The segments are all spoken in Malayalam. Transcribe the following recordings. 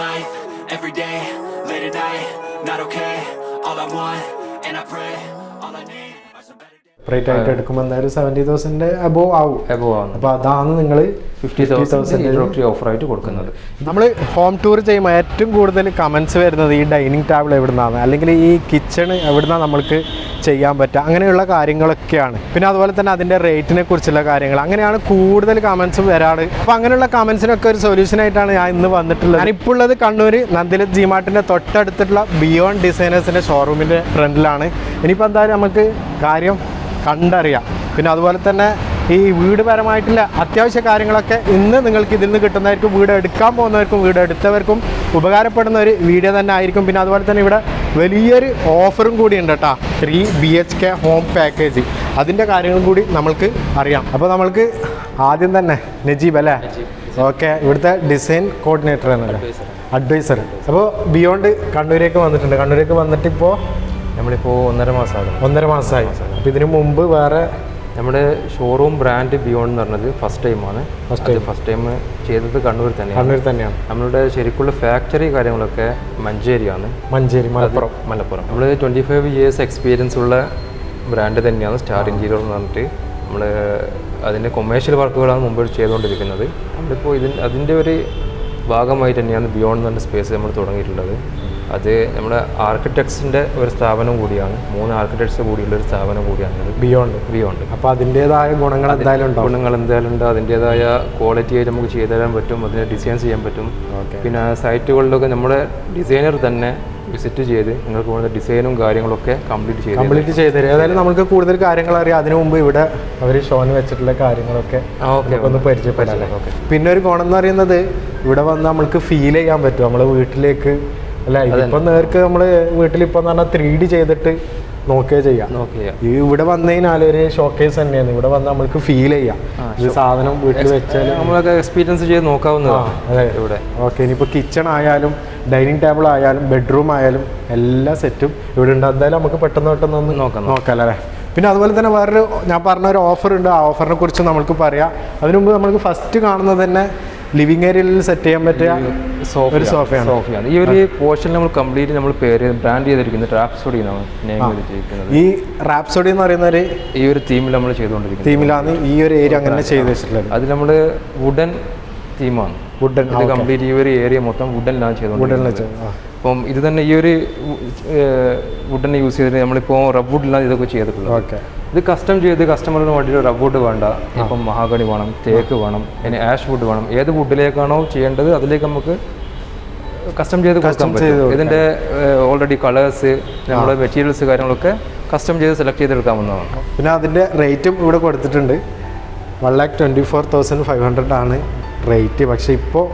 life, every day, late at night, not okay. All I want, and I pray, all I need are better days. Separate ആയിട്ട് എടുക്കുമ്പോൾ എന്തായാലും സെവന്റി തൗസൻഡ് അബോവ് ആവും. എബോവ് ആണ് അപ്പോൾ അതാണ് നിങ്ങൾ ഫിഫ്റ്റി തൗസൻഡ് ഇൻട്രോഡക്ടറി ഓഫറായിട്ട് കൊടുക്കുന്നത്. നമ്മൾ ഹോം ടൂർ ചെയ്യുമ്പോൾ ഏറ്റവും കൂടുതൽ കമൻസ് വരുന്നത് ഈ ഡൈനിങ് ടേബിൾ എവിടുന്നാണ്? അല്ലെങ്കിൽ ഈ കിച്ചൺ എവിടുന്നാണ് നമ്മൾക്ക് ചെയ്യാൻ പറ്റുക. അങ്ങനെയുള്ള കാര്യങ്ങളൊക്കെയാണ്. പിന്നെ അതുപോലെ തന്നെ അതിന്റെ റേറ്റിനെ കുറിച്ചുള്ള കാര്യങ്ങൾ. അങ്ങനെയാണ് കൂടുതൽ കമൻസ് വരാറ്. അപ്പോൾ അങ്ങനെയുള്ള കമൻസിനൊക്കെ ഒരു സൊല്യൂഷൻ ആയിട്ടാണ് ഞാൻ ഇന്ന് വന്നിട്ടുള്ളത്. ഞാനിപ്പോൾ ഉള്ളത് കണ്ണൂർ നന്ദിലത് ജിമാർട്ടിന്റെ തൊട്ടടുത്തുള്ള ബിയോണ്ട് ഡിസൈനേഴ്സിന്റെ ഷോറൂമിന്റെ ഫ്രണ്ടിലാണ് ഇനിയിപ്പോൾ എന്തായാലും നമുക്ക് കാര്യം കണ്ടറിയാം. പിന്നെ അതുപോലെ തന്നെ ഈ വീട് പരമായിട്ടുള്ള അത്യാവശ്യ കാര്യങ്ങളൊക്കെ ഇന്ന് നിങ്ങൾക്ക് ഇതിൽ നിന്ന് കിട്ടുന്നവർക്കും വീട് എടുക്കാൻ പോകുന്നവർക്കും വീട് എടുത്തവർക്കും ഉപകാരപ്പെടുന്ന ഒരു വീഡിയോ തന്നെ ആയിരിക്കും. പിന്നെ അതുപോലെ തന്നെ ഇവിടെ വലിയൊരു ഓഫറും കൂടി ഉണ്ട് കേട്ടോ. Three B H K home package അതിന്റെ കാര്യങ്ങളും കൂടി നമ്മൾക്ക് അറിയാം. അപ്പോൾ നമ്മൾക്ക് ആദ്യം തന്നെ നജീബ് അല്ലേ? ഓക്കെ ഇവിടുത്തെ ഡിസൈൻ കോർഡിനേറ്റർ ആണല്ലേ അഡ്വൈസർ അപ്പോൾ ബിയോണ്ട് കണ്ണൂരേക്ക് വന്നിട്ടുണ്ട്. കണ്ണൂരേക്ക് വന്നിട്ട് ഇപ്പോൾ നമ്മളിപ്പോൾ ഒന്നര മാസമാണ് ഒന്നര മാസമായി. അപ്പോൾ ഇതിനു മുമ്പ് വേറെ നമ്മുടെ ഷോറൂം ബ്രാൻഡ് ബിയോണ്ട് എന്ന് പറഞ്ഞത് ഫസ്റ്റ് ടൈമാണ് ഫസ്റ്റ് ഫസ്റ്റ് ടൈം ചെയ്തത് കണ്ണൂർ തന്നെയാണ്. കണ്ണൂർ തന്നെയാണ്. നമ്മളുടെ ശരിക്കുള്ള ഫാക്ടറി കാര്യങ്ങളൊക്കെ മഞ്ചേരിയാണ്. മഞ്ചേരി മലപ്പുറം. മലപ്പുറം. നമ്മൾ ട്വന്റി ഫൈവ് ഇയേഴ്സ് എക്സ്പീരിയൻസ് ഉള്ള ബ്രാൻഡ് തന്നെയാണ് സ്റ്റാർ ഇന്റീരിയർ എന്ന് പറഞ്ഞിട്ട് നമ്മൾ അതിന്റെ കൊമേഴ്ഷ്യൽ വർക്കുകളാണ് മുമ്പ് ചെയ്തുകൊണ്ടിരിക്കുന്നത്. നമ്മളിപ്പോൾ ഇതിന് അതിന്റെ ഒരു ഭാഗമായി തന്നെയാണ് ബിയോണ്ട് എന്ന് പറഞ്ഞ സ്പേസ് നമ്മൾ തുടങ്ങിയിട്ടുള്ളത്. അത് നമ്മുടെ ആർക്കിടെക്ട്സിന്റെ ഒരു സ്ഥാപനം കൂടിയാണ്. മൂന്ന് ആർക്കിടെക്ട്സ് കൂടിയുള്ള ഒരു സ്ഥാപനം കൂടിയാണ്. ബിയോണ്ട് ബിയോണ്ട് അപ്പോൾ അതിന്റെതായ ഗുണങ്ങൾ എന്തായാലും ഉണ്ടോ ഗുണങ്ങൾ എന്തായാലും ഉണ്ട്. അതിന്റെതായ ക്വാളിറ്റി ആയിട്ട് നമുക്ക് ചെയ്തു തരാൻ പറ്റും. അതിനെ ഡിസൈൻ ചെയ്യാൻ പറ്റും. പിന്നെ സൈറ്റുകളിലൊക്കെ നമ്മുടെ ഡിസൈനർ തന്നെ വിസിറ്റ് ചെയ്ത് നിങ്ങൾക്ക് വേണ്ട ഡിസൈനും കാര്യങ്ങളൊക്കെ കംപ്ലീറ്റ് ചെയ്ത് കംപ്ലീറ്റ് ചെയ്ത് തരും. ഏതായാലും നമുക്ക് കൂടുതൽ കാര്യങ്ങൾ അറിയാം. അതിനു മുമ്പ് ഇവിടെ അവർ ഷോന് വെച്ചിട്ടുള്ള കാര്യങ്ങളൊക്കെ ഒന്ന് പരിചയപ്പെടാം പിന്നെ ഒരു ഗുണം എന്ന് പറയുന്നത് ഇവിടെ വന്ന് നമ്മൾക്ക് ഫീൽ ചെയ്യാൻ പറ്റും. നമ്മൾ വീട്ടിലേക്ക് അല്ല ഇപ്പൊ നേർക്ക് നമ്മൾ വീട്ടിൽ ഇപ്പൊ പറഞ്ഞാൽ ത്രീ ഡി ചെയ്തിട്ട് നോക്കേ ചെയ്യാം. ഈ ഇവിടെ വന്നതിനാൽ ഒരു ഷോക്കേസ് തന്നെയാണ്. ഇവിടെ വന്ന് നമ്മൾക്ക് ഫീൽ ചെയ്യാം. ഇത് സാധനം വീട്ടിൽ വെച്ചാൽ നമ്മളൊക്കെ എക്സ്പീരിയൻസ് ചെയ്ത് നോക്കാവുന്നതാണ് അതെ. ഇവിടെ. ഓക്കെ ഇനിയിപ്പോൾ കിച്ചൺ ആയാലും ഡൈനിങ് ടേബിൾ ആയാലും ബെഡ്റൂം ആയാലും എല്ലാ സെറ്റും ഇവിടെ ഉണ്ട്. എന്തായാലും നമുക്ക് പെട്ടെന്ന് പെട്ടെന്ന് ഒന്ന് നോക്കാം, നോക്കാം. അല്ലേ? പിന്നെ അതുപോലെ തന്നെ വേറൊരു ഞാൻ പറഞ്ഞ ഒരു ഓഫർ ഉണ്ട്. ആ ഓഫറിനെ കുറിച്ച് നമുക്ക് പറയാം. അതിനുമുമ്പ് നമ്മൾക്ക് ഫസ്റ്റ് കാണുന്നത് തന്നെ ലിവിങ് ഏരിയയിൽ സെറ്റ് ചെയ്യാൻ പറ്റിയ ഒരു സോഫയാണ് സോഫയാണ് ഈ ഒരു പോർഷൻ നമ്മൾ കംപ്ലീറ്റ് നമ്മൾ പേര് ബ്രാൻഡ് ചെയ്തിരിക്കുന്നത് റാപ്സോഡി എന്നാണ് ചെയ്തിരിക്കുന്നത്. ഈ റാപ്സോഡി എന്ന് പറയുന്ന ഒരു ഈ ഒരു തീമിൽ നമ്മൾ ചെയ്തുകൊണ്ടിരിക്കുന്നത്. തീമിലാണ് ഈ ഒരു ഏരിയ അങ്ങനെ ചെയ്ത് വെച്ചിട്ടുള്ളത്. അത് നമ്മൾ വുഡൻ തീമാണ് വുഡൻ ഇത് കംപ്ലീറ്റ് ഈ ഒരു ഏരിയ മൊത്തം വുഡനിലാണ് ചെയ്തുകൊണ്ടിരിക്കുന്നത്. അപ്പം ഇത് തന്നെ ഈ ഒരു വുഡനെ യൂസ് ചെയ്തിട്ട് നമ്മളിപ്പോൾ റബ്ബ് വുഡിലാണ് ഇതൊക്കെ ചെയ്തിട്ടുള്ളത്. ഓക്കെ ഇത് കസ്റ്റം ചെയ്ത് കസ്റ്റമറിന് വേണ്ടിയിട്ട് റബ്ബുഡ് വേണ്ട. ഇപ്പം മഹാഗണി വേണം തേക്ക് വേണം ഇനി ആഷ് വുഡ് വേണം. ഏത് വുഡിലേക്കാണോ ചെയ്യേണ്ടത് അതിലേക്ക് നമുക്ക് കസ്റ്റം ചെയ്ത് കൊടുക്കാൻ പറ്റും. ഇതിന്റെ ഓൾറെഡി കളേഴ്സ് നമ്മുടെ മെറ്റീരിയൽസ് കാര്യങ്ങളൊക്കെ കസ്റ്റം ചെയ്ത് സെലക്ട് ചെയ്തെടുക്കാവുന്നതാണ്. പിന്നെ അതിന്റെ റേറ്റും ഇവിടെ കൊടുത്തിട്ടുണ്ട്. One lakh twenty four thousand five hundred ആണ്. റേറ്റ് പക്ഷേ ഇപ്പോൾ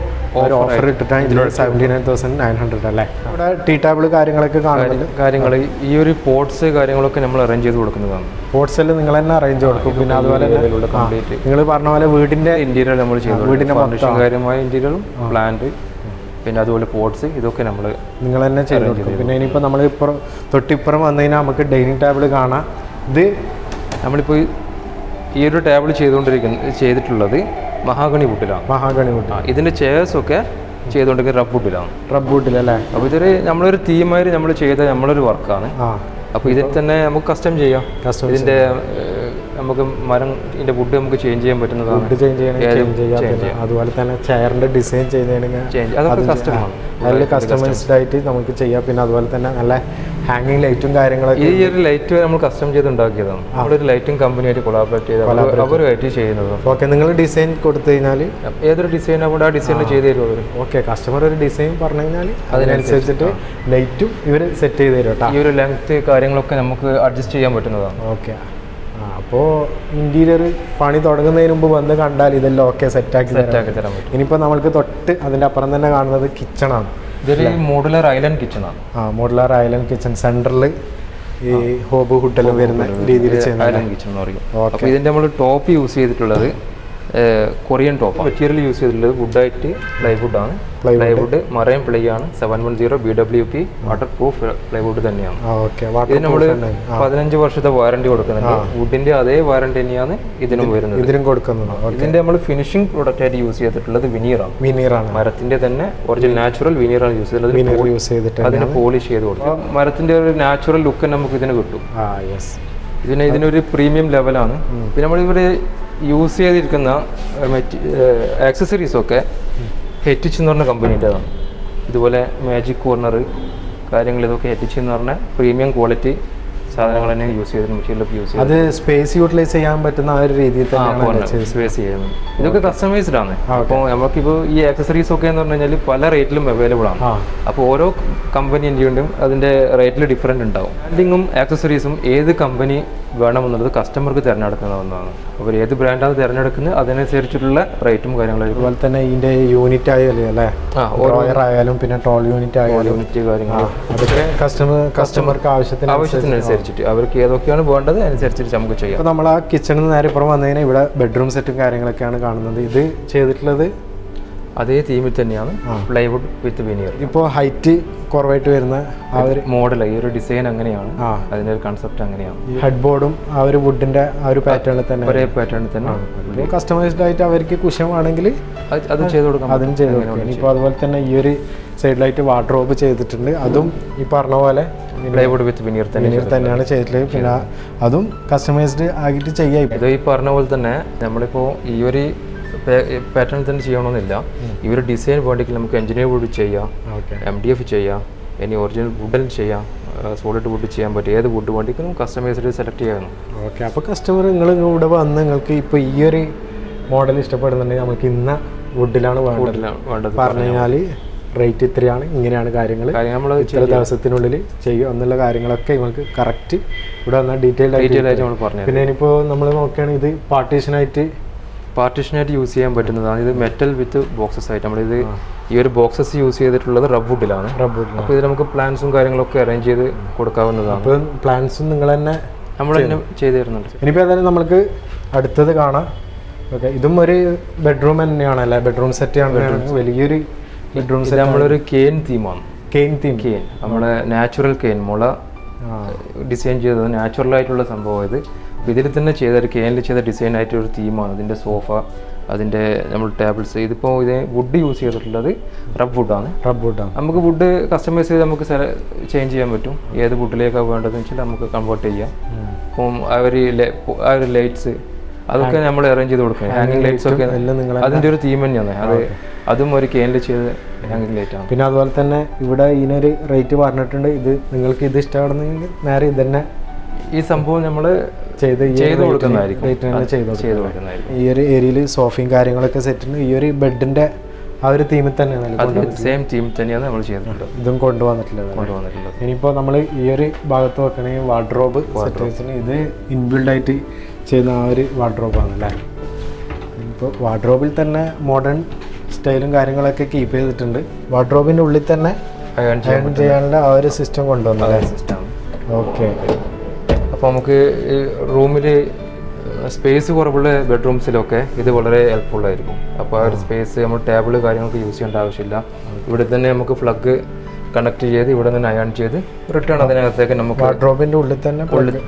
ഒരു ഓഫർ ഇട്ടിട്ടാണ് ഇതിലൂടെ seventy nine thousand nine hundred അല്ലേ? ഇവിടെ ടീ ടേബിൾ കാര്യങ്ങളൊക്കെ കാണുന്നുണ്ട്. കാര്യങ്ങൾ ഈ ഒരു പോട്ട്സ് കാര്യങ്ങളൊക്കെ നമ്മൾ അറേഞ്ച് ചെയ്ത് കൊടുക്കുന്നതാണ്. പോർട്സ് എല്ലാം നിങ്ങൾ തന്നെ അറേഞ്ച് കൊടുക്കും. പിന്നെ അതുപോലെ നിങ്ങൾ പറഞ്ഞ പോലെ വീടിന്റെ ഇന്റീരിയർ നമ്മൾ ചെയ്തു വീടിന്റെ ഫർണിഷിംഗ് കാര്യമായ ഇന്റീരിയറും പ്ലാന്റ് പിന്നെ അതുപോലെ പോർട്സ് ഇതൊക്കെ നമ്മൾ നിങ്ങൾ തന്നെ ചെയ്ത് പിന്നെ ഇനിയിപ്പോൾ നമ്മൾ ഇപ്പുറം തൊട്ടിപ്പുറം വന്നു കഴിഞ്ഞാൽ നമുക്ക് ഡൈനിങ് ടേബിൾ കാണാം. ഇത് നമ്മളിപ്പോൾ ഈ ഒരു ടേബിൾ ചെയ്തുകൊണ്ടിരിക്കുന്നത് ചെയ്തിട്ടുള്ളത് മഹാഗണി വുഡിലാണ് മഹാഗണി വുഡ് ഇതിന്റെ ഇതിന്റെ ചെയർസൊക്കെ ചെയ്തോണ്ടെങ്കിൽ റബ് വുഡിലാണ് റബ് വുഡിലല്ലേ അപ്പോൾ ഇതൊരു നമ്മളൊരു തീമായി നമ്മൾ ചെയ്ത നമ്മളൊരു വർക്കാണ്. അപ്പൊ അപ്പോൾ ഇതിൽ തന്നെ നമുക്ക് കസ്റ്റം ചെയ്യാം. കസ്റ്റം ഇതിന്റെ നമുക്ക് മരം ഇതിന്റെ വുഡ് നമുക്ക് ചേഞ്ച് ചെയ്യാൻ പറ്റുന്നതാണ്. വുഡ് ചേഞ്ച് ചെയ്യണമെങ്കിൽ അതുപോലെ തന്നെ ചെയറിന്റെ ഡിസൈൻ ചെയ്യണമെങ്കിൽ ചേഞ്ച് അതൊക്കെ കസ്റ്റമാണ് അതിൽ കസ്റ്റമൈസ്ഡ് ആയിട്ട് നമുക്ക് ചെയ്യാം. പിന്നെ അതുപോലെ തന്നെ നല്ല ഹാങ്ങിങ് ലൈറ്റും കാര്യങ്ങളൊക്കെ ഈ ഒരു ലൈറ്റ് നമ്മൾ കസ്റ്റം ചെയ്ത് ഉണ്ടാക്കിയതാണ് അവിടെ ഒരു ലൈറ്റിംഗ് കമ്പനിയായിട്ട് കൊളാബറേറ്റ് ചെയ്ത് കൊളാബറേറ്റ് അവരുമായിട്ട് ചെയ്യുന്നതാണ് ഓക്കെ നിങ്ങൾ ഡിസൈൻ കൊടുത്തു കഴിഞ്ഞാൽ ഏതൊരു ഡിസൈൻ ആകുമ്പോൾ ആ ഡിസൈൻ ചെയ്ത് തരും അവർ ഓക്കെ കസ്റ്റമർ ഒരു ഡിസൈൻ പറഞ്ഞു കഴിഞ്ഞാൽ അതിനനുസരിച്ചിട്ട് ലൈറ്റും ഇവർ സെറ്റ് ചെയ്ത് തരും കേട്ടോ. ഈ ഒരു ലെങ്ത് കാര്യങ്ങളൊക്കെ നമുക്ക് അഡ്ജസ്റ്റ് ചെയ്യാൻ പറ്റുന്നതാണ്. ഓക്കെ അപ്പോൾ ഇന്റീരിയർ പണി തുടങ്ങുന്നതിന് മുമ്പ് വന്ന് കണ്ടാൽ ഇതെല്ലാം ഓക്കെ സെറ്റാക്കി സെറ്റാക്കി തരാൻ പറ്റും. ഇനിയിപ്പോൾ നമ്മൾക്ക് തൊട്ട് അതിന്റെ അപ്പുറം തന്നെ കാണുന്നത് കിച്ചണാണ് ഇതൊരു മോഡുലർ ഐലൻഡ് കിച്ചണാണ് ആ മോഡുലാർ ഐലൻഡ് കിച്ചൺ ഈ ഹോബ് ഹുട്ടലും വരുന്ന രീതിയിൽ ചെയ്യുന്ന ഐലൻഡ് കിച്ചൺ എന്ന് പറയും. അപ്പോൾ ഇതിന്റെ നമ്മൾ ടോപ്പ് യൂസ് ചെയ്തിട്ടുള്ളത് കൊറിയൻ ടോപ്പ് മെറ്റീരിയൽ യൂസ് ചെയ്തിട്ടുള്ളത് വുഡായിട്ട് പ്ലൈവുഡ്. ആണ് പ്ലൈവുഡ് മറൈൻ പ്ലൈ ആണ് seven one zero B W P waterproof plywood തന്നെയാണ്. ഇത് നമ്മൾ പതിനഞ്ച് വർഷത്തെ വാറണ്ടി കൊടുക്കുന്നുണ്ട്. വുഡിന്റെ അതേ വാറണ്ടി തന്നെയാണ് ഇതിനും വരുന്നത്. ഇതിനും കൊടുക്കുന്നത് ഇതിന്റെ നമ്മൾ ഫിനിഷിംഗ് പ്രോഡക്റ്റ് ആയിട്ട് യൂസ് ചെയ്തിട്ടുള്ളത് വിനീർ ആണ്. വിനീർ ആണ്. മരത്തിന്റെ തന്നെ ഒറിജിനൽ നാച്ചുറൽ വിനീറാണ് യൂസ് അതിന് യൂസ് ചെയ്തിട്ട് അതിന് പോളിഷ് ചെയ്ത് കൊടുക്കും. മരത്തിന്റെ ഒരു നാച്ചുറൽ ലുക്ക് നമുക്ക് ഇതിന് കിട്ടും. ആ യെസ് ഇതിന് ഇതിനൊരു പ്രീമിയം ലെവലാണ് പിന്നെ നമ്മളിവിടെ യൂസ് ചെയ്തിരിക്കുന്ന ആക്സസറീസ് ഒക്കെ ഹെറ്റിച്ച് എന്ന് പറഞ്ഞ കമ്പനീന്റെതാണ് ഇതുപോലെ മാജിക് കോർണർ കാര്യങ്ങൾ ഇതൊക്കെ ഹെറ്റിച്ച് എന്ന് പറഞ്ഞ പ്രീമിയം ക്വാളിറ്റി സാധനങ്ങൾ തന്നെ യൂസ് ചെയ്തിട്ട് മെറ്റീരിയൽ യൂസ് ചെയ്തു അത് സ്പേസ് യൂട്ടിലൈസ് ചെയ്യാൻ പറ്റുന്ന ആ ഒരു രീതിയിൽ തന്നെയാണ് സ്പേസ് ചെയ്യുന്നത്. ഇതൊക്കെ കസ്റ്റമൈസ്ഡ് ആണ്. അപ്പോൾ നമുക്കിപ്പോൾ ഈ ആക്സസറീസ് ഒക്കെ എന്ന് പറഞ്ഞു കഴിഞ്ഞാൽ പല റേറ്റിലും അവൈലബിൾ ആണ്. അപ്പോൾ ഓരോ കമ്പനീന്റെയും അതിന്റെ റേറ്റിൽ ഡിഫറെന്റ് ഉണ്ടാവും. ബ്രാൻഡിങ്ങും ആക്സസറീസും ഏത് കമ്പനി വേണമെന്നുള്ളത് കസ്റ്റമർക്ക് തിരഞ്ഞെടുക്കുന്ന ഒന്നാണ്. അപ്പോൾ ഏത് ബ്രാൻഡാണ് തിരഞ്ഞെടുക്കുന്നത് അതിനനുസരിച്ചിട്ടുള്ള റേറ്റും കാര്യങ്ങളും അതുപോലെ തന്നെ ഇതിന്റെ യൂണിറ്റ് ആയാലും അല്ലേ? ഡ്രോയർ ആയാലും പിന്നെ ടോൾ യൂണിറ്റ് ആയാലും. യൂണിറ്റ് കാര്യങ്ങൾ അതൊക്കെ കസ്റ്റമർ കസ്റ്റമർക്ക് ആവശ്യത്തിന് ആവശ്യത്തിനനുസരിച്ചിട്ട് അവർക്ക് ഏതൊക്കെയാണ് വേണ്ടത് അനുസരിച്ചിട്ട് നമുക്ക് ചെയ്യാം. അപ്പോൾ നമ്മൾ ആ കിച്ചണിൽ നിന്ന് നേരെ ഇപ്പുറം വന്നു കഴിഞ്ഞാൽ ഇവിടെ ബെഡ്റൂം സെറ്റും കാര്യങ്ങളൊക്കെയാണ് കാണുന്നത്. ഇത് ചെയ്തിട്ടുള്ളത്? അതേ തീമിൽ തന്നെയാണ് പ്ലൈവുഡ് വിത്ത് വിനിയർ ഇപ്പോൾ ഹൈറ്റ് കുറവായിട്ട് വരുന്ന ആ ഒരു മോഡൽ ഈ ഒരു ഡിസൈൻ അങ്ങനെയാണ്. ആ. അതിന്റെ ഒരു കൺസെപ്റ്റ് അങ്ങനെയാണ്. ഹെഡ് ബോർഡും ആ ഒരു വുഡിന്റെ ആ ഒരു പാറ്റേണിൽ തന്നെ. ഒരേ പാറ്റേണിൽ തന്നെ കസ്റ്റമൈസ്ഡ് ആയിട്ട് അവർക്ക് കുശമാണെങ്കിൽ അത് ചെയ്തു ചെയ്ത് കൊടുക്കാം അതും ചെയ്ത് കൊടുക്കാം ഇനിയിപ്പോൾ അതുപോലെ തന്നെ ഈ ഒരു സൈഡിലായിട്ട് വാർഡ്രോബ് ചെയ്തിട്ടുണ്ട്. അതും ഈ പറഞ്ഞ പോലെ പ്ലൈവുഡ് വിത്ത് വിനീർ തന്നെ വിനീർ തന്നെയാണ് ചെയ്തിട്ടുള്ളത്. പിന്നെ അതും കസ്റ്റമൈസ്ഡ് ആക്കിയിട്ട് ചെയ്യാം ഇത് ഈ പറഞ്ഞ പോലെ തന്നെ നമ്മളിപ്പോൾ ഈ ഒരു പാറ്റേൺ തന്നെ ചെയ്യണമെന്നില്ല ഈ ഒരു ഡിസൈൻ വേണ്ടെങ്കിൽ നമുക്ക് എഞ്ചിനീയർ വുഡ് ചെയ്യാം. എം ഡി എഫ് ചെയ്യാം. ഇനി ഒറിജിനൽ വുഡിൽ ചെയ്യാം. സോളിഡ് വുഡ് ചെയ്യാൻ പറ്റും. ഏത് വുഡ് വേണ്ടിക്കും കസ്റ്റമൈസ്ഡ് സെലക്ട് ചെയ്യാനും ഓക്കെ അപ്പോൾ കസ്റ്റമർ നിങ്ങൾ ഇവിടെ വന്ന് നിങ്ങൾക്ക് ഇപ്പോൾ ഈ ഒരു മോഡൽ ഇഷ്ടപ്പെടുന്നുണ്ടെങ്കിൽ നമുക്ക് ഇന്ന വുഡിലാണ് വേണ്ടത്. പറഞ്ഞു കഴിഞ്ഞാൽ റേറ്റ് ഇത്രയാണ്. ഇങ്ങനെയാണ് കാര്യങ്ങൾ നമ്മൾ ഇത്ര ദിവസത്തിനുള്ളിൽ ചെയ്യും എന്നുള്ള കാര്യങ്ങളൊക്കെ നമുക്ക് കറക്റ്റ് ഇവിടെ വന്നാൽ ഡീറ്റെയിൽ ആയിട്ട് നമ്മൾ പറഞ്ഞു പിന്നെ ഇനിയിപ്പോൾ നമ്മൾ നോക്കുകയാണെങ്കിൽ ഇത് പാർട്ടീഷനായിട്ട് പാർട്ടീഷനായിട്ട് യൂസ് ചെയ്യാൻ പറ്റുന്നതാണ്. ഇത് മെറ്റൽ വിത്ത് ബോക്സസ് ആയിട്ട്. നമ്മളിത് ഈ ഒരു ബോക്സസ് യൂസ് ചെയ്തിട്ടുള്ളത് റബ്ബ് വുഡിലാണ് റബ്ബർ അപ്പോൾ ഇത് നമുക്ക് പ്ലാൻസും കാര്യങ്ങളൊക്കെ അറേഞ്ച് ചെയ്ത് കൊടുക്കാവുന്നതാണ്. അപ്പോൾ പ്ലാൻസും നിങ്ങൾ തന്നെ നമ്മൾ തന്നെ ചെയ്തു തരുന്നുണ്ട്. ഇനിയിപ്പോൾ ഏതായാലും നമുക്ക് അടുത്തത് കാണാം. ഓക്കെ ഇതും ഒരു ബെഡ്റൂം തന്നെയാണ് അല്ലേ ബെഡ്റൂം സെറ്റ് ആണ് വലിയൊരു സെറ്റ് നമ്മളൊരു കെയിൻ തീമാണ് കെയിൻ തീം കെയിൻ നമ്മുടെ നാച്ചുറൽ കെയിൻ മുള ഡിസൈൻ ചെയ്തത് നാച്ചുറൽ ആയിട്ടുള്ള സംഭവം ഇത്. ഇതിൽ തന്നെ ചെയ്ത ഒരു കെയിനിൽ ചെയ്ത ഡിസൈൻ ആയിട്ട് ഒരു തീമാണ് അതിന്റെ സോഫ അതിന്റെ നമ്മൾ ടേബിൾസ് ഇതിപ്പോൾ ഇത് വുഡ് യൂസ് ചെയ്തിട്ടുള്ളത് റബ് വുഡാണ് റബ്ബ് വുഡാണ് നമുക്ക് വുഡ് കസ്റ്റമൈസ് ചെയ്ത് നമുക്ക് ചേഞ്ച് ചെയ്യാൻ പറ്റും. ഏത് വുഡിലേക്കാണ് വേണ്ടതെന്ന് വെച്ചാൽ നമുക്ക് കൺവേർട്ട് ചെയ്യാം. അപ്പം ആ ഒരു ആ ഒരു ലൈറ്റ്സ് അതൊക്കെ നമ്മൾ അറേഞ്ച് ചെയ്ത് കൊടുക്കും ഹാങ്ങിങ് ലൈറ്റ്സ് ഒക്കെ അതിന്റെ ഒരു തീം തന്നെയാണ്. അത് അതും ഒരു കെയിനിൽ ചെയ്ത് ഹാങ്ങിങ് ലൈറ്റ് ആണ്. പിന്നെ അതുപോലെ തന്നെ ഇവിടെ ഇതിനൊരു റേറ്റ് പറഞ്ഞിട്ടുണ്ട്. ഇത് നിങ്ങൾക്ക് ഇത് ഇഷ്ടമാണെന്നെങ്കിൽ നേരെ ഇത് തന്നെ ഈ സംഭവം നമ്മൾ ചെയ്ത് ചെയ്ത് കൊടുക്കുന്നതായിരിക്കും. ചെയ്ത് കൊടുക്കുന്നതായിരിക്കും. ഈ ഒരു ഏരിയയിൽ സോഫയും കാര്യങ്ങളൊക്കെ സെറ്റ് ഈ ഒരു ബെഡിന്റെ ആ ഒരു തീമിൽ തന്നെയാണ് സെയിം നമ്മൾ ചെയ്തിട്ടുള്ളത്. ഇതും കൊണ്ടുവന്നിട്ടുള്ളത്. കൊണ്ടുവന്നിട്ടുള്ളത്. ഇനിയിപ്പോൾ നമ്മൾ ഈ ഒരു ഭാഗത്ത് വെക്കണമെങ്കിൽ വാർഡ്രോബ് ഇത് ഇൻബിൽഡ് ആയിട്ട് ചെയ്യുന്ന ആ ഒരു വാർഡ്രോബാണ് അല്ലേ? ഇപ്പോൾ വാർഡ്രോബിൽ തന്നെ മോഡേൺ സ്റ്റൈലും കാര്യങ്ങളൊക്കെ കീപ്പ് ചെയ്തിട്ടുണ്ട്. വാർഡ്രോബിന്റെ ഉള്ളിൽ തന്നെ അയൺ ചെയ്യാനുള്ള ആ ഒരു സിസ്റ്റം കൊണ്ടുവന്നല്ലേ സിസ്റ്റം ഓക്കെ അപ്പോൾ നമുക്ക് റൂമിൽ സ്പേസ് കുറവുള്ള ബെഡ്റൂംസിലൊക്കെ ഇത് വളരെ ഹെൽപ്ഫുൾ ആയിരിക്കും. അപ്പോൾ ആ ഒരു സ്പേസ് നമ്മൾ ടേബിൾ കാര്യങ്ങളൊക്കെ യൂസ് ചെയ്യേണ്ട ആവശ്യമില്ല. ഇവിടെ തന്നെ നമുക്ക് പ്ലഗ് കണക്ട് ചെയ്ത് ഇവിടെ തന്നെ അയൺ ചെയ്ത് റിട്ടേൺ അതിനകത്തേക്ക് നമുക്ക് വാർഡ്രോബിന്റെ ഉള്ളിൽ തന്നെ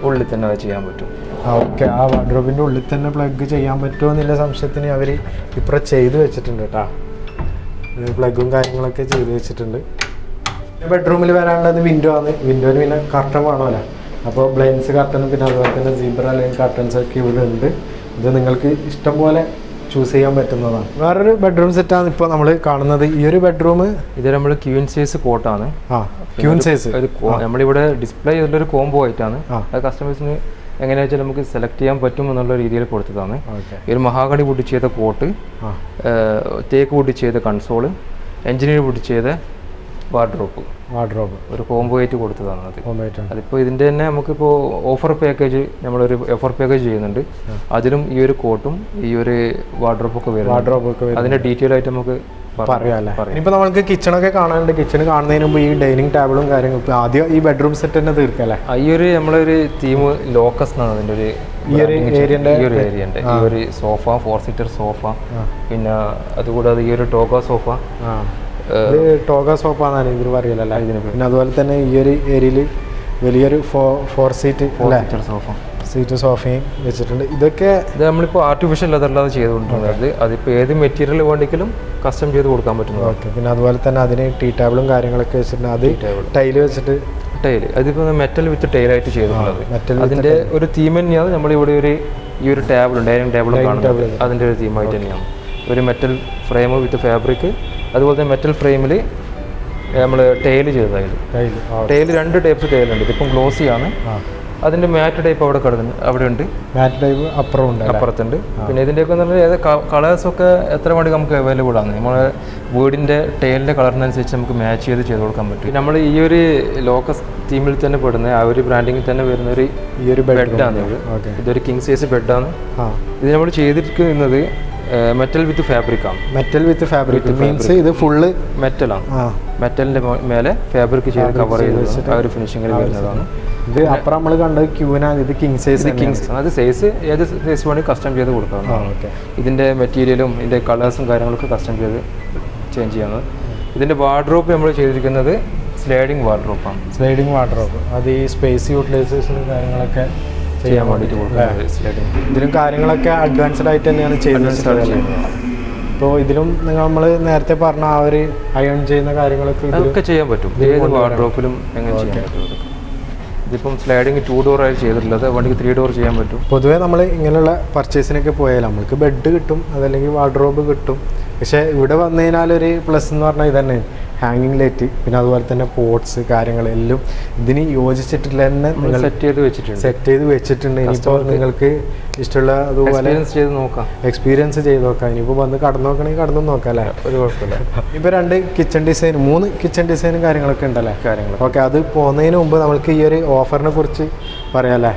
ഉള്ളിൽ തന്നെ അത് ചെയ്യാൻ പറ്റും. ഓക്കെ ആ വാർഡ്രോബിന്റെ ഉള്ളിൽ തന്നെ പ്ലഗ് ചെയ്യാൻ പറ്റുമോ എന്നുള്ള സംശയത്തിന് അവർ ഇപ്പം ചെയ്ത് വെച്ചിട്ടുണ്ട് കേട്ടോ. പ്ലഗും കാര്യങ്ങളൊക്കെ ചെയ്ത് വെച്ചിട്ടുണ്ട്. ബെഡ്റൂമിൽ വരാനുള്ളത് വിൻഡോ ആണ്. വിൻഡോന് പിന്നെ കർട്ടൻ വേണമല്ലോ. അപ്പോൾ ബ്ലൈൻസ് കർട്ടനും പിന്നെ അതുപോലെ തന്നെ സീബ്ര ലൈൻ കർട്ടൻസ് ഒക്കെ ഇവിടെ ഉണ്ട്. ഇത് നിങ്ങൾക്ക് ഇഷ്ടം പോലെ ചൂസ് ചെയ്യാൻ പറ്റുന്നതാണ്. വേറൊരു ബെഡ്റൂം സെറ്റാണ് ഇപ്പോൾ നമ്മൾ കാണുന്നത്. ഈ ഒരു ബെഡ്റൂം ഇത് നമ്മൾ ക്യൂൻ സൈസ് കോട്ടാണ് ആ ക്യൂൻ സൈസ് ഒരു നമ്മളിവിടെ ഡിസ്പ്ലേ ചെയ്തിട്ടൊരു കോംബോ ആയിട്ടാണ് അത് കസ്റ്റമേഴ്സിന് എങ്ങനെയാ വെച്ചാൽ നമുക്ക് സെലക്ട് ചെയ്യാൻ പറ്റും എന്നുള്ള രീതിയിൽ കൊടുത്തതാണ്. ഒരു മഹാഗണി വുഡ് ചെയ്ത കോട്ട് തേക്ക് വുഡ് ചെയ്ത കൺസോൾ എഞ്ചിനീയർ വുഡ് ചെയ്ത വാർഡ്രോപ്പ്. വാർഡ്രോപ്പ്. ഒരു കോംബോ ആയിട്ട് കൊടുത്തതാണ് അത്. അതിപ്പോൾ ഇതിന്റെ തന്നെ നമുക്കിപ്പോൾ ഓഫർ പാക്കേജ് നമ്മളൊരു ഓഫർ പാക്കേജ് ചെയ്യുന്നുണ്ട്. അതിലും ഈ ഒരു കോട്ടും ഈ ഒരു വാർഡ്രോപ്പൊക്കെ വരും വാർഡ്രോപ്പൊക്കെ അതിന്റെ ഡീറ്റെയിൽ ആയിട്ട് നമുക്ക് പറയാം അല്ലേ? ഇനിയിപ്പോൾ നമ്മൾക്ക് കിച്ചണൊക്കെ കാണാനുണ്ട്. കിച്ചൺ കാണുന്നതിന് മുമ്പ് ഈ ഡൈനിങ് ടേബിളും കാര്യങ്ങളും ആദ്യം ഈ ബെഡ്റൂം സെറ്റ് തന്നെ തീർക്കല്ലേ ഈ ഒരു നമ്മളൊരു തീം ലോക്കസ് എന്നാണ് അതിന്റെ ഒരു ഈ ഒരു branding ഏരിയന്റെ ഈ ഒരു ഏരിയന്റെ ഈ ഒരു സോഫ ഫോർ സീറ്റർ സോഫ പിന്നെ അതുകൂടാതെ ഈ ഒരു ടോക്കോ സോഫ ഇത് ടോഗ സോഫ എന്നാണ് ഇതിന് പറയലല്ലേ പിന്നെ അതുപോലെ തന്നെ ഈ ഒരു ഏരിയയിൽ വലിയൊരു ഫോ ഫോർ സീറ്റ് സോഫ സീറ്റ് സോഫയും വെച്ചിട്ടുണ്ട്. ഇതൊക്കെ ഇത് നമ്മളിപ്പോൾ ആർട്ടിഫിഷ്യൽ ലെതറിലാണ് ചെയ്തുകൊണ്ടിരുന്നത്. അതിപ്പോൾ ഏത് മെറ്റീരിയൽ വേണമെങ്കിലും കസ്റ്റം ചെയ്ത് കൊടുക്കാൻ പറ്റുന്നത്. ഓക്കെ പിന്നെ അതുപോലെ തന്നെ അതിന് ടീ ടേബിളും കാര്യങ്ങളൊക്കെ വെച്ചിട്ടുണ്ട്. അത് ടൈൽ വെച്ചിട്ട് ടൈൽ അതിപ്പോൾ മെറ്റൽ വിത്ത് ടൈലായിട്ട് ചെയ്തിട്ടുള്ളത് അതിന്റെ ഒരു തീം തന്നെയാണ് നമ്മളിവിടെ ഒരു ഈ ഒരു ടേബിൾ ഡൈനിങ് ടേബിൾ കാണുന്നത്. അതിന്റെ ഒരു തീമായിട്ട് തന്നെയാണ്. ഒരു മെറ്റൽ ഫ്രെയിം വിത്ത് ഫാബ്രിക് അതുപോലെ തന്നെ മെറ്റൽ ഫ്രെയിമിൽ നമ്മൾ ടെയിൽ ചെയ്തതായത് ടൈൽ ആ. രണ്ട് ടൈപ്പ് ടൈലുണ്ട് ഇതിപ്പം ഗ്ലോസി ആണ്. ആ. അതിന്റെ മാറ്റ് ടൈപ്പ് അവിടെ കിടന്നു അവിടെ ഉണ്ട്. മാറ്റ് ടൈപ്പ് അപ്പുറം ഉണ്ട് അല്ലേ? അപ്പുറത്തുണ്ട്. പിന്നെ ഇതിന്റെയൊക്കെ എന്ന് പറഞ്ഞാൽ കളേഴ്സൊക്കെ എത്ര വേണ്ടി നമുക്ക് അവൈലബിൾ ആണ്. നമ്മൾ വീടിന്റെ ടൈലിന്റെ കളറിനനുസരിച്ച് നമുക്ക് മാച്ച് ചെയ്ത് ചെയ്ത് കൊടുക്കാൻ പറ്റും. നമ്മൾ ഈ ഒരു ലോക്കസ് തീമിൽ തന്നെ പെടുന്ന ആ ഒരു ബ്രാൻഡിങ്ങിൽ തന്നെ വരുന്ന ഒരു ഈ ഒരു ബെഡ് ബെഡാണ് ഇതൊരു കിങ് സൈസ് ബെഡാണ് ഇത് നമ്മൾ ചെയ്തിരിക്കുന്നത് മെറ്റൽ വിത്ത് ഫാബ്രിക് ആണ്. മെറ്റൽ വിത്ത് ഫാബ്രിക് മീൻസ് ഇത് ഫുള്ള് മെറ്റലാണ് മെറ്റലിന്റെ മേലെ ഫാബ്രിക് ചെയ്ത് കവർ ചെയ്ത് വെച്ചിട്ട് ആ ഒരു ഫിനിഷിംഗ് വരുന്നതാണ്. ഇത് അപ്പുറം നമ്മൾ കണ്ടത് ക്യൂനാണ് ഇത് കിങ് സൈസ് കിങ് കിങ്സ് അത് സൈസ് ഏത് സൈസ് വേണമെങ്കിൽ കസ്റ്റം ചെയ്ത് കൊടുക്കാവുന്നതാണ്. ഇതിന്റെ മെറ്റീരിയലും ഇതിന്റെ കളേഴ്സും കാര്യങ്ങളൊക്കെ കസ്റ്റം ചെയ്ത് ചേഞ്ച് ചെയ്യുന്നത്. ഇതിന്റെ വാർഡ്രോപ്പ് നമ്മൾ ചെയ്തിരിക്കുന്നത് സ്ലൈഡിങ് ആണ്. സ്ലൈഡിംഗ് വാർഡ്രോപ്പ് അത് ഈ സ്പേസ് യൂട്ടിലൈസേഷനും കാര്യങ്ങളൊക്കെ ചെയ്യാൻ വേണ്ടിയിട്ട് കൊടുക്കുന്നത്. ഇതിലും കാര്യങ്ങളൊക്കെ അഡ്വാൻസ്ഡ് ആയിട്ട് തന്നെയാണ് ചെയ്യുന്നത് ഇപ്പോൾ ഇതിലും നമ്മൾ നേരത്തെ പറഞ്ഞ ആ ഒരു അയൺ ചെയ്യുന്ന കാര്യങ്ങളൊക്കെ ഇതിലും ചെയ്യാൻ പറ്റും. ഏത് വാർഡ്രോപ്പിലും എങ്ങനെ ചെയ്യാൻ പറ്റും ഇതിപ്പം സ്ലൈഡിങ് ടു ഡോർ ആയി ചെയ്തിട്ടുള്ളത്. വണ്ടിക്ക് ത്രീ ഡോർ ചെയ്യാൻ പറ്റും. പൊതുവേ നമ്മൾ ഇങ്ങനെയുള്ള പർച്ചേസിനൊക്കെ പോയാൽ നമ്മൾക്ക് ബെഡ് കിട്ടും അതല്ലെങ്കിൽ വാർഡ്രോബ് കിട്ടും. പക്ഷേ ഇവിടെ വന്നു കഴിഞ്ഞാൽ ഒരു പ്ലസ് എന്ന് പറഞ്ഞാൽ ഇതന്നെ. ഹാങ്ങിങ് ലൈറ്റ് പിന്നെ അതുപോലെ തന്നെ പോട്ട്സ് കാര്യങ്ങളെല്ലാം ഇതിന് യോജിച്ചിട്ടുള്ള തന്നെ നിങ്ങൾ സെറ്റ് ചെയ്ത് വെച്ചിട്ടുണ്ട്. സെറ്റ് ചെയ്ത് വെച്ചിട്ടുണ്ട്. ഇനിയിപ്പോൾ നിങ്ങൾക്ക് ഇഷ്ടമുള്ള അതുപോലെ എക്സ്പീരിയൻസ് ചെയ്ത് നോക്കാം. എക്സ്പീരിയൻസ് ചെയ്ത് നോക്കാം. ഇനിയിപ്പോൾ വന്ന് കടന്നു നോക്കണമെങ്കിൽ കടന്നു നോക്കാം അല്ലേ? ഒരു കുഴപ്പമില്ല. ഇപ്പോൾ രണ്ട് കിച്ചൺ ഡിസൈൻ മൂന്ന് കിച്ചൺ ഡിസൈനും കാര്യങ്ങളൊക്കെ ഉണ്ടല്ലേ? കാര്യങ്ങൾ ഓക്കെ അത് പോകുന്നതിന് മുമ്പ് നമ്മൾക്ക് ഈ ഒരു ഓഫറിനെ കുറിച്ച് പറയാല്ലേ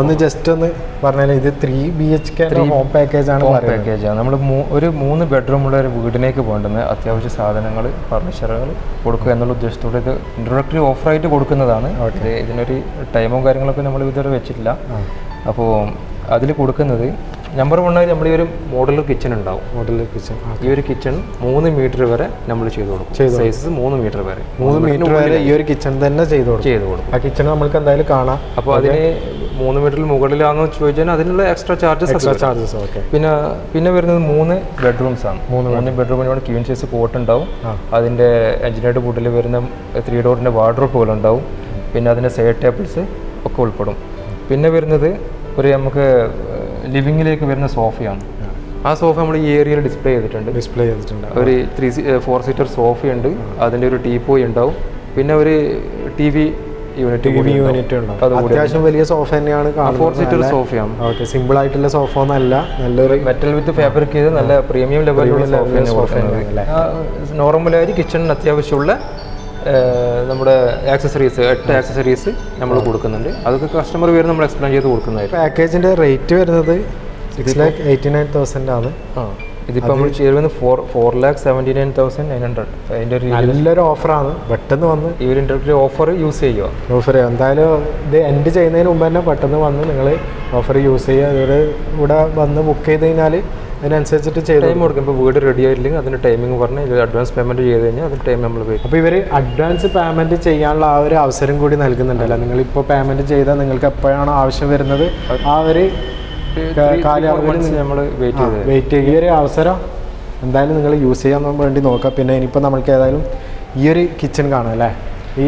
ഒന്ന് ജസ്റ്റ് ഒന്ന് പറഞ്ഞാൽ ഇത് three B H K home package ആണ് ഹോം പാക്കേജ് പാക്കേജാണ് നമ്മൾ ഒരു മൂന്ന് ബെഡ്റൂം ഉള്ള ഒരു വീടിനേക്ക് പോകേണ്ടത് അത്യാവശ്യ സാധനങ്ങൾ ഫർണിച്ചറുകൾ കൊടുക്കുക എന്നുള്ള ഉദ്ദേശത്തോടെ ഇത് ഇൻട്രൊഡക്ടറി ഓഫറായിട്ട് കൊടുക്കുന്നതാണ്. ഇത് ഇതിനൊരു ടൈമും കാര്യങ്ങളൊക്കെ നമ്മൾ ഇതുവരെ വെച്ചിട്ടില്ല. അപ്പോൾ അതിൽ കൊടുക്കുന്നത് നമ്പർ വണ്ണായി നമ്മൾ ഈ ഒരു മോഡലർ കിച്ചൺ ഉണ്ടാവും. മോഡലർ കിച്ചൺ ഈ ഒരു കിച്ചൺ മൂന്ന് മീറ്റർ വരെ നമ്മൾ ചെയ്തു കൊടുക്കും. സൈസ് മൂന്ന് മീറ്റർ വരെ. മൂന്ന് മീറ്റർ വരെ ഈ ഒരു കിച്ചൺ തന്നെ ചെയ്തു കൊടുക്കും. ചെയ്ത് കൊടുക്കും. ആ കിച്ചൺ നമ്മൾക്ക് എന്തായാലും കാണാം. അപ്പോൾ അതിന് മൂന്ന് മീറ്ററിൽ മുകളിലാണെന്ന് ചോദിച്ചാൽ അതിനുള്ള extra charges extra charges okay പിന്നെ പിന്നെ വരുന്നത് മൂന്ന് ബെഡ്റൂംസ് ആണ്. മൂന്ന് മൂന്ന് ബെഡ്റൂമിനോട് ക്യൂൻ സൈസ് കോട്ട് ഉണ്ടാവും. അതിന്റെ എഞ്ചിനീയർഡ് വുഡിൽ വരുന്ന ത്രീ ഡോറിന്റെ വാർഡ്രോപ്പ് പോലെ ഉണ്ടാവും. പിന്നെ അതിന്റെ സൈഡ് ടേബിൾസ് ഒക്കെ ഉൾപ്പെടും. പിന്നെ വരുന്നത് ഒരു നമുക്ക് ലിവിങ്ങിലേക്ക് വരുന്ന സോഫയാണ്. ആ. സോഫ നമ്മൾ ഈ ഏരിയയിൽ ഡിസ്പ്ലേ ചെയ്തിട്ടുണ്ട്. ഡിസ്പ്ലേ ചെയ്തിട്ടുണ്ട്. ഒരു ത്രീ ഫോർ സീറ്റർ സോഫയുണ്ട്. അതിന്റെ ഒരു ടീപ്പോയി ഉണ്ടാവും. പിന്നെ ഒരു ടി വി യൂണിറ്റ് അത്യാവശ്യം വലിയ സോഫ തന്നെയാണ് ഫോർ സീറ്റർ സോഫയാണ്. ഓക്കെ സിമ്പിൾ ആയിട്ടുള്ള സോഫ ഒന്നല്ല നല്ലൊരു മെറ്റൽ വിത്ത് ഫാബ്രിക് ചെയ്ത് നല്ല പ്രീമിയം ലെവലിലുള്ള സോഫയാണ് അല്ലേ? നോർമലായിട്ട് കിച്ചണിന് അത്യാവശ്യമുള്ള നമ്മുടെ ആക്സസറീസ് എട്ട് ആക്സസറീസ് നമ്മൾ കൊടുക്കുന്നുണ്ട്. അതൊക്കെ കസ്റ്റമർ പേര് നമ്മൾ എക്സ്പ്ലെയിൻ ചെയ്ത് കൊടുക്കുന്നതായിരിക്കും. പാക്കേജിന്റെ റേറ്റ് വരുന്നത് six lakh eighty nine thousand ആണ്. ആ ഇതിപ്പോൾ നമ്മൾ ചെയ്യുന്നത് four four lakh seventy nine thousand nine hundred അതിന്റെ ഒരു നല്ലൊരു ഓഫറാണ് പെട്ടെന്ന് വന്ന് ഈ ഒരു ഇന്റർവ്യൂ ഓഫർ യൂസ് ചെയ്യുക ഓഫർ എന്തായാലും ഇത് എൻഡ് ചെയ്യുന്നതിന് മുമ്പ് തന്നെ പെട്ടെന്ന് വന്ന് നിങ്ങൾ ഓഫർ യൂസ് ചെയ്യുക. ഇവർ ഇവിടെ വന്ന് ബുക്ക് ചെയ്ത് കഴിഞ്ഞാൽ അതിനനുസരിച്ചിട്ട് ചെയ്ത് ടൈം കൊടുക്കും. ഇപ്പോൾ വീട് റെഡി ആയില്ലെങ്കിൽ അതിന് ടൈമിംഗ് പറഞ്ഞ് അഡ്വാൻസ് പേയ്മെന്റ് ചെയ്ത് കഴിഞ്ഞാൽ അതിന് ടൈം നമ്മൾ പോയി അപ്പോൾ ഇവർ അഡ്വാൻസ് പേയ്മെന്റ് ചെയ്യാനുള്ള ആ ഒരു അവസരം കൂടി നൽകുന്നുണ്ടല്ലോ. നിങ്ങളിപ്പോൾ പേയ്മെന്റ് ചെയ്താൽ നിങ്ങൾക്ക് എപ്പോഴാണോ ആവശ്യം വരുന്നത് ആ ഒരു കാലയളവിൽ നമ്മൾ വെയിറ്റ് ചെയ്ത് വെയിറ്റ് ചെയ്യുക ഈ ഒരു അവസരം എന്തായാലും നിങ്ങൾ യൂസ് ചെയ്യാൻ വേണ്ടി നോക്കുക. പിന്നെ ഇനിയിപ്പോൾ നമ്മൾക്ക് ഏതായാലും ഈ ഒരു കിച്ചൺ കാണാം അല്ലേ? ഈ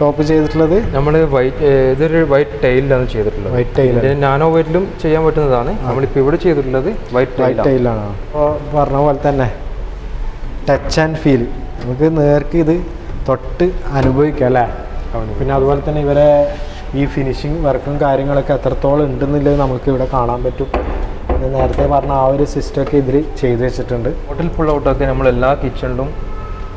ടോപ്പ് ചെയ്തിട്ടുള്ളത്? നമ്മൾ വൈറ്റ് ഇതൊരു വൈറ്റ് ടൈലിലാണ് ചെയ്തിട്ടുള്ളത്. വൈറ്റ് ടൈൽ നാനോ വൈറ്റിലും ചെയ്യാൻ പറ്റുന്നതാണ്. നമ്മളിപ്പോൾ ഇവിടെ ചെയ്തിട്ടുള്ളത് വൈറ്റ് വൈറ്റ് ടൈലാണ്. ടൈലാണ്. അപ്പോൾ പറഞ്ഞ പോലെ തന്നെ ടച്ച് ആൻഡ് ഫീൽ നമുക്ക് നേർക്ക് ഇത് തൊട്ട് അനുഭവിക്കാം അല്ലേ? പിന്നെ അതുപോലെ തന്നെ ഇവരെ ഈ ഫിനിഷിങ് വർക്കും കാര്യങ്ങളൊക്കെ എത്രത്തോളം ഉണ്ടെന്നുള്ളത് നമുക്ക് ഇവിടെ കാണാൻ പറ്റും. നേരത്തെ പറഞ്ഞ ആ ഒരു സിസ്റ്റമൊക്കെ ഇതിൽ ചെയ്തു വെച്ചിട്ടുണ്ട്. ഹോട്ടൽ ഫുൾ ഔട്ടൊക്കെ നമ്മൾ എല്ലാ കിച്ചണിലും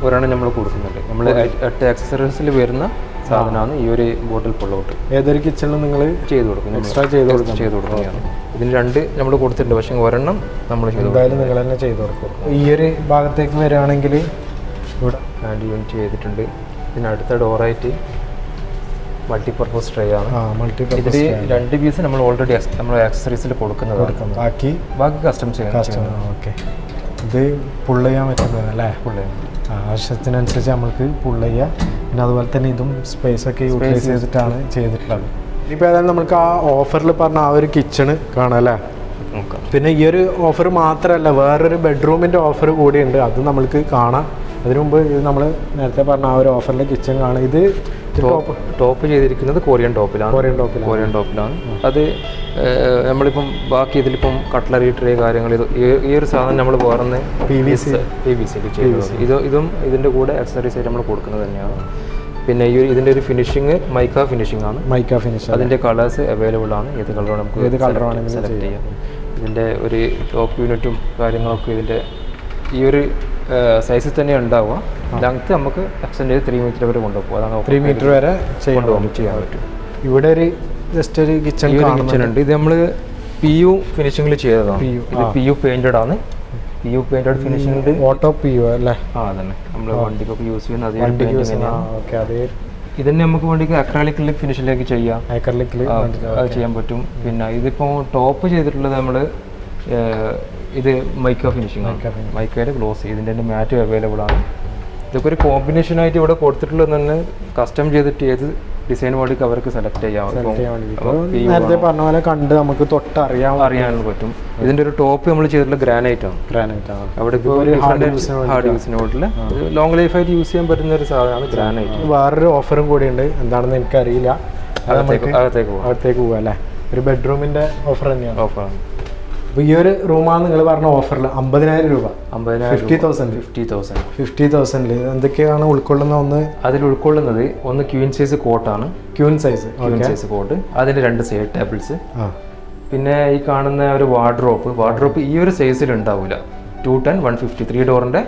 ഒരെണ്ണം നമ്മൾ കൊടുക്കുന്നുണ്ട് നമ്മൾ എട്ട് ആക്സസറീസിൽ വരുന്ന സാധനമാണ് ഈ ഒരു ബോട്ടിൽ പുള്ളോട്ട്. ഏതൊരു കിച്ചണിലും നിങ്ങൾ ചെയ്ത് കൊടുക്കും. എക്സ്ട്രാ ചെയ്ത് കൊടുക്കും ചെയ്ത് കൊടുക്കുന്നതാണ്. ഇതിന് രണ്ട് നമ്മൾ കൊടുത്തിട്ടുണ്ട്. പക്ഷേ ഒരെണ്ണം നമ്മൾ എന്തായാലും നിങ്ങൾ തന്നെ ചെയ്ത് കൊടുക്കും. ഈ ഒരു ഭാഗത്തേക്ക് വരികയാണെങ്കിൽ ഇവിടെ ഹാൻഡ് യൂണിറ്റ് ചെയ്തിട്ടുണ്ട്. പിന്നെ അടുത്ത ഡോറായിട്ട് മൾട്ടിപർപ്പസ് ട്രേ ആണ്. ഇതിൽ രണ്ട് പീസ് നമ്മൾ ഓൾറെഡി നമ്മൾ ആക്സസറീസിൽ കൊടുക്കുന്നത് ബാക്കി ബാക്കി കസ്റ്റം ചെയ്യാം. Customer okay. ഇത് പുള്ള് ചെയ്യാൻ പറ്റുന്നതല്ലേ അല്ലേ? പുള്ളി ആ, ആവശ്യത്തിനനുസരിച്ച് നമ്മൾക്ക് പുള്ള് ചെയ്യുക പിന്നെ അതുപോലെ തന്നെ ഇതും സ്പേസ് ഒക്കെ യൂട്ടിലൈസ് ചെയ്തിട്ടാണ് ചെയ്തിട്ടുള്ളത്. ഇനിയിപ്പോൾ ഏതായാലും നമുക്ക് ആ ഓഫറിൽ പറഞ്ഞ ആ ഒരു കിച്ചണ് കാണാം അല്ലേ? നോക്കാം. പിന്നെ ഈ ഒരു ഓഫർ മാത്രമല്ല വേറൊരു ബെഡ്റൂമിന്റെ ഓഫർ കൂടിയുണ്ട്. അത് നമ്മൾക്ക് കാണാം. അതിനു മുമ്പ് ഇത് നമ്മൾ നേരത്തെ പറഞ്ഞ ആ ഒരു ഓഫറിലെ കിച്ചൺ കാണാം. ഇത് ടോപ്പ് ടോപ്പ് ചെയ്തിരിക്കുന്നത് കൊറിയൻ ടോപ്പിലാണ് കൊറിയൻ ടോപ്പിലാണ് കൊറിയൻ ടോപ്പിലാണ് അത് നമ്മളിപ്പം ബാക്കി ഇതിലിപ്പം കട്ട്ലറി ട്രേ കാര്യങ്ങൾ ഇത് ഈ- ഒരു സാധനം നമ്മൾ വേറെ P V C P V സിക്ക് ചെയ്യുന്നത് ഇത് ഇതും ഇതിന്റെ കൂടെ അക്സസറീസ് ആയിട്ട് നമ്മൾ കൊടുക്കുന്നത് തന്നെയാണ്. പിന്നെ ഈ ഒരു ഇതിന്റെ ഒരു ഫിനിഷിങ് മൈക്ക ഫിനിഷിംഗ് ആണ്. മൈക്ക ഫിനിഷ് അതിന്റെ കളേഴ്സ് അവൈലബിൾ ആണ്. ഏത് കളർ നമുക്ക് ഏത് കളർ വേണമെങ്കിലും സെലക്ട് ചെയ്യാം. ഇതിന്റെ ഒരു ടോപ്പ് യൂണിറ്റും കാര്യങ്ങളൊക്കെ ഇതിന്റെ ഈ ഒരു സൈസിൽ തന്നെ ഉണ്ടാവുക. ലെങ്ത് നമുക്ക് എക്സ്റ്റെൻഡ് ചെയ്ത് ത്രീ മീറ്റർ വരെ കൊണ്ടുപോകും. അതാണ് ത്രീ മീറ്റർ വരെ ചെയ്യാൻ കൊണ്ടുപോകാൻ ചെയ്യാൻ പറ്റും. ഇവിടെ ഒരു ജസ്റ്റ് ഒരു കിച്ചൺ കിച്ചൺ ഉണ്ട്. ഇത് നമ്മൾ പി യു ഫിനിഷിംഗിൽ ചെയ്തതാണ്. ഇത് പി യു പെയിന്റഡ് ആണ്. P U painted finishing auto P U അല്ലേ? ആ അതന്നെ. നമ്മൾ വണ്ടിക്കൊക്കെ യൂസ് ചെയ്യുന്ന അതേ യൂസ് തന്നെയാണ്. അതേ ഇതിനെ നമുക്ക് വേണ്ടി അക്രാലിക്കിൽ ഫിനിഷിലേക്ക് ചെയ്യാം. അക്രാലിക്കിൽ അത് ചെയ്യാൻ പറ്റും. പിന്നെ ഇതിപ്പോൾ ടോപ്പ് ചെയ്തിട്ടുള്ളത് നമ്മൾ ഇത് മൈക്ക ഫിനിഷിംഗ് മൈക്കയുടെ ഗ്ലോസ് ഇതിന്റെ തന്നെ മാറ്റ് അവൈലബിൾ ആണ്. ഇതൊക്കെ ഒരു കോമ്പിനേഷൻ ആയിട്ട് ഇവിടെ കൊടുത്തിട്ടുള്ളത് തന്നെ കസ്റ്റം ചെയ്തിട്ട് ഏത് ഡിസൈൻ വേണമെങ്കിൽ അവർക്ക് സെലക്ട് ചെയ്യാം. നേരത്തെ പറഞ്ഞ പോലെ കണ്ട് നമുക്ക് തൊട്ട് അറിയാൻ പറ്റും. ഇതിന്റെ ഒരു ടോപ്പ് നമ്മൾ ചെയ്തിട്ടുള്ള ഗ്രാനൈറ്റ് ആണ്. ഗ്രാനൈറ്റ് ആണ് അവിടെ ഹാർഡ് use ന് യൂസിന് വേണ്ടിയിട്ടുള്ള ലോങ് ലൈഫായിട്ട് യൂസ് ചെയ്യാൻ പറ്റുന്ന ഒരു സാധനമാണ് ഗ്രാനൈറ്റ് വേറൊരു ഓഫറും കൂടിയുണ്ട് എന്താണെന്ന് എനിക്കറിയില്ല. അകത്തേക്ക് പോകാം അകത്തേക്ക് പോകാം അല്ലേ? ഒരു ബെഡ്റൂമിന്റെ ഓഫർ തന്നെയാണ്. ഓഫറാണ് അപ്പോൾ ഈ ഒരു റൂമാണ് നിങ്ങൾ പറഞ്ഞ ഓഫറിൽ അമ്പതിനായിരം രൂപ. അമ്പതിനായിരം fifty thousand fifty thousand fifty തൗസൻഡിൽ എന്തൊക്കെയാണ് ഉൾക്കൊള്ളുന്ന ഒന്ന്? അതിൽ ഉൾക്കൊള്ളുന്നത് ഒന്ന് queen size കോട്ടാണ് queen size queen size cot അതിന്റെ രണ്ട് സൈഡ് ടേബിൾസ് പിന്നെ ഈ കാണുന്ന ഒരു വാർഡ്രോപ്പ് വാർഡ്രോപ്പ് ഈ ഒരു സൈസിൽ ഉണ്ടാവില്ല two ten one fifty three ഡോറിന്റെ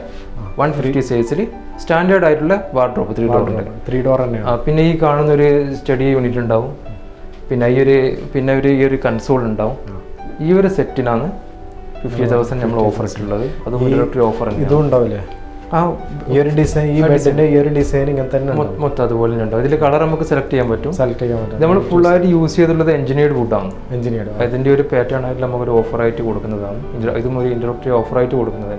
വൺ ഫിഫ്റ്റി സൈസിൽ സ്റ്റാൻഡേർഡ് ആയിട്ടുള്ള വാർഡ്രോപ്പ് ത്രീ ഡോറിന്റെ ത്രീ ഡോർ തന്നെ പിന്നെ ഈ കാണുന്ന ഒരു സ്റ്റഡി യൂണിറ്റ് ഉണ്ടാവും. പിന്നെ ഈ ഒരു പിന്നെ ഒരു ഈ ഒരു കൺസോൾ ഉണ്ടാവും. ഈ ഒരു സെറ്റിനാണ് ഫിഫ്റ്റി തൗസൻഡ് നമ്മൾ ഓഫർ ഇട്ടുള്ളത് അത് ഒരു ഓഫർ ഇതും ഉണ്ടാവില്ലേ? ആ ഈ ഒരു ഡിസൈൻ ഈ ബെഡിന്റെ ഈ ഒരു ഡിസൈൻ ഇങ്ങനെ തന്നെ മൊത്തം അതുപോലെ തന്നെ ഉണ്ടാവും. ഇതിൽ കളർ നമുക്ക് സെലക്ട് ചെയ്യാൻ പറ്റും. സെലക്ട് ചെയ്യാൻ പറ്റും. നമ്മൾ ഫുൾ ആയിട്ട് യൂസ് ചെയ്തിട്ടുള്ളത് എഞ്ചിനീയർഡ് വുഡാണ് എഞ്ചിനീയർ അതിന്റെ ഒരു പാറ്റേൺ ആയിട്ട് നമുക്ക് ഒരു ഓഫർ ആയിട്ട് കൊടുക്കുന്നതാണ്. ഇത് ഒരു ഇന്ററപ്റ്റീവ് ഓഫർ ആയിട്ട് കൊടുക്കുന്നത്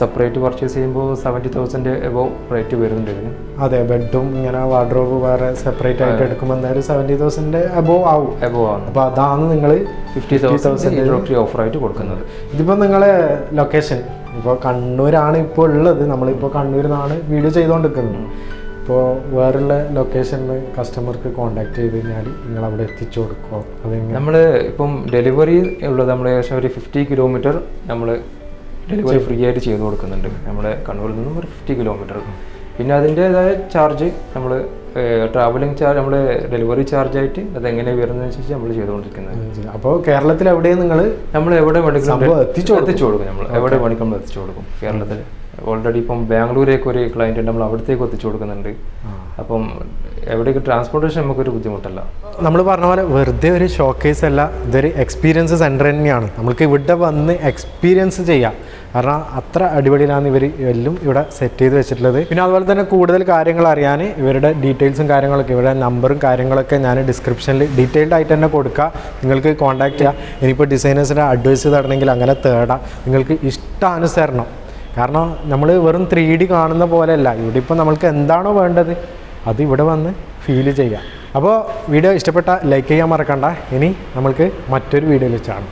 സെപ്പറേറ്റ് പർച്ചേസ് ചെയ്യുമ്പോൾ സെവന്റി തൗസൻഡ് എബോ റേറ്റ് വരുന്നുണ്ട് ഇതിന്. അതെ ബെഡും ഇങ്ങനെ വാർഡ്രോബ് വേറെ സെപ്പറേറ്റ് ആയിട്ട് എടുക്കുമ്പോൾ എന്തായാലും സെവന്റി തൗസൻഡ് എബോ ആവും. എബോ ആവും അപ്പോൾ അതാണ് നിങ്ങൾ ഫിഫ്റ്റി തൗസൻഡ് ഇൻഡസ്ട്രി ഓഫറായിട്ട് കൊടുക്കുന്നത്. ഇതിപ്പോൾ നിങ്ങളെ ലൊക്കേഷൻ ഇപ്പോൾ കണ്ണൂരാണ് ഇപ്പോൾ ഉള്ളത്. നമ്മളിപ്പോൾ കണ്ണൂരിൽ നിന്നാണ് വീഡിയോ ചെയ്തുകൊണ്ടിരിക്കുന്നത് ഇപ്പോൾ വേറുള്ള ലൊക്കേഷനിൽ കസ്റ്റമർക്ക് കോൺടാക്ട് ചെയ്ത് കഴിഞ്ഞാൽ നിങ്ങൾ അവിടെ എത്തിച്ചു കൊടുക്കുമോ അല്ലെങ്കിൽ നമ്മൾ ഇപ്പം ഡെലിവറി ഉള്ളത് നമ്മൾ ഏകദേശം ഒരു ഫിഫ്റ്റി കിലോമീറ്റർ നമ്മൾ ഡെലിവറി ഫ്രീ ആയിട്ട് ചെയ്ത് കൊടുക്കുന്നുണ്ട്. നമ്മുടെ കണ്ണൂരിൽ നിന്നും ഒരു ഫിഫ്റ്റി കിലോമീറ്റർ പിന്നെ അതിന്റേതായ ചാർജ് നമ്മൾ ട്രാവലിംഗ് ചാർജ് നമ്മൾ ഡെലിവറി ചാർജ് ആയിട്ട് അത് എങ്ങനെ വരുന്നതനുസരിച്ച് നമ്മൾ ചെയ്തുകൊണ്ടിരിക്കുന്നത് അപ്പോൾ കേരളത്തിൽ എവിടെയും നിങ്ങൾ നമ്മൾ എവിടെ വേണമെങ്കിലും എത്തിച്ചു എത്തിച്ചു കൊടുക്കും നമ്മൾ എവിടെ വേണമെങ്കിലും നമ്മൾ എത്തിച്ചു കൊടുക്കും. കേരളത്തിൽ ഓൾറെഡി ഇപ്പം ബാംഗ്ലൂരേക്ക് ഒരു ക്ലയന്റ് ഉണ്ട്. നമ്മൾ അവിടത്തേക്ക് എത്തിച്ചു കൊടുക്കുന്നുണ്ട്. അപ്പം എവിടേക്ക് ട്രാൻസ്പോർട്ടേഷൻ നമുക്കൊരു ബുദ്ധിമുട്ടല്ല. നമ്മൾ പറഞ്ഞ പോലെ വെറുതെ ഒരു ഷോക്കേസ് അല്ല. ഇതൊരു എക്സ്പീരിയൻസ് സെന്റർ തന്നെയാണ്. നമുക്ക് ഇവിടെ വന്ന് എക്സ്പീരിയൻസ് ചെയ്യാം. കാരണം അത്ര അടിപൊളിയിലാണ് ഇവർ എല്ലാം ഇവിടെ സെറ്റ് ചെയ്ത് വെച്ചിട്ടുള്ളത്. പിന്നെ അതുപോലെ തന്നെ കൂടുതൽ കാര്യങ്ങൾ അറിയാൻ ഇവരുടെ ഡീറ്റെയിൽസും കാര്യങ്ങളൊക്കെ ഇവരുടെ നമ്പറും കാര്യങ്ങളൊക്കെ ഞാൻ ഡിസ്ക്രിപ്ഷനിൽ ഡീറ്റെയിൽഡ് ആയിട്ട് തന്നെ കൊടുക്കുക നിങ്ങൾക്ക് കോൺടാക്ട് ചെയ്യാം. ഇനിയിപ്പോൾ ഡിസൈനേഴ്സിന്റെ അഡ്വൈസ് തരണമെങ്കിൽ അങ്ങനെ തേടാം. നിങ്ങൾക്ക് ഇഷ്ടാനുസരണം. കാരണം നമ്മൾ വെറും ത്രീ ഡി കാണുന്ന പോലെയല്ല. ഇവിടെ ഇപ്പോൾ നമ്മൾക്ക് എന്താണോ വേണ്ടത് അത് ഇവിടെ വന്ന് ഫീൽ ചെയ്യാം. അപ്പോൾ വീഡിയോ ഇഷ്ടപ്പെട്ട ലൈക്ക് ചെയ്യാൻ മറക്കണ്ട. ഇനി നമ്മൾക്ക് മറ്റൊരു വീഡിയോയിൽ വെച്ചാണ്